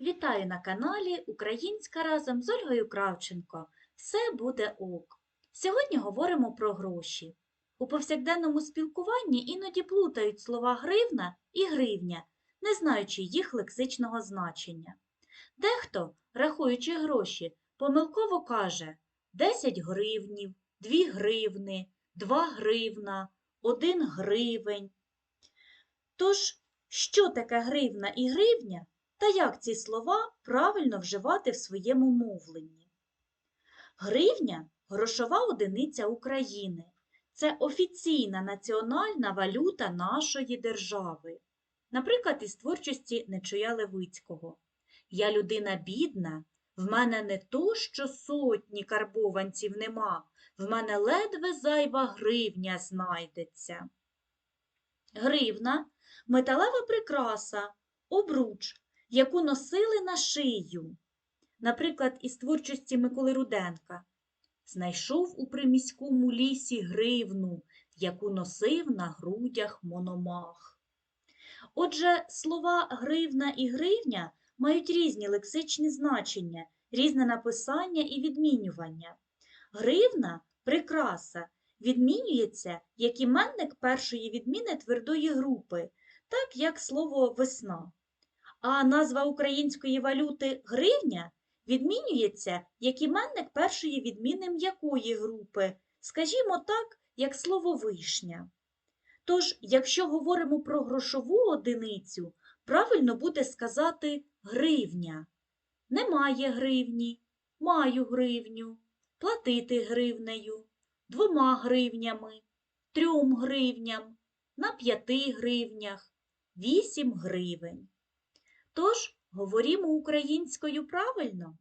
Вітаю на каналі Українська разом з Ольгою Кравченко. Все буде ок. Сьогодні говоримо про гроші. У повсякденному спілкуванні іноді плутають слова гривна і гривня, не знаючи їх лексичного значення. Дехто, рахуючи гроші, помилково каже 10 гривнів, 2 гривни, 2 гривна, 1 гривень. Тож, що таке гривна і гривня? Та як ці слова правильно вживати в своєму мовленні. Гривня грошова одиниця України. Це офіційна національна валюта нашої держави. Наприклад, із творчості Нечуя Левицького. Я людина бідна, в мене не то, що сотні карбованців нема, в мене ледве зайва гривня знайдеться. Гривна металева прикраса, обруч, яку носили на шию. Наприклад, із творчості Миколи Руденка. Знайшов у приміському лісі гривну, яку носив на грудях мономах. Отже, слова гривна і гривня мають різні лексичні значення, різне написання і відмінювання. Гривна прикраса відмінюється як іменник першої відміни твердої групи, так як слово весна а назва української валюти гривня відмінюється як іменник першої відміни м'якої групи, скажімо так, як слово вишня. Тож, якщо говоримо про грошову одиницю, правильно буде сказати гривня. Немає гривні, маю гривню, платити гривнею, двома гривнями, трьом гривням, на п'яти гривнях, вісім гривень. Тож говорімо українською правильно.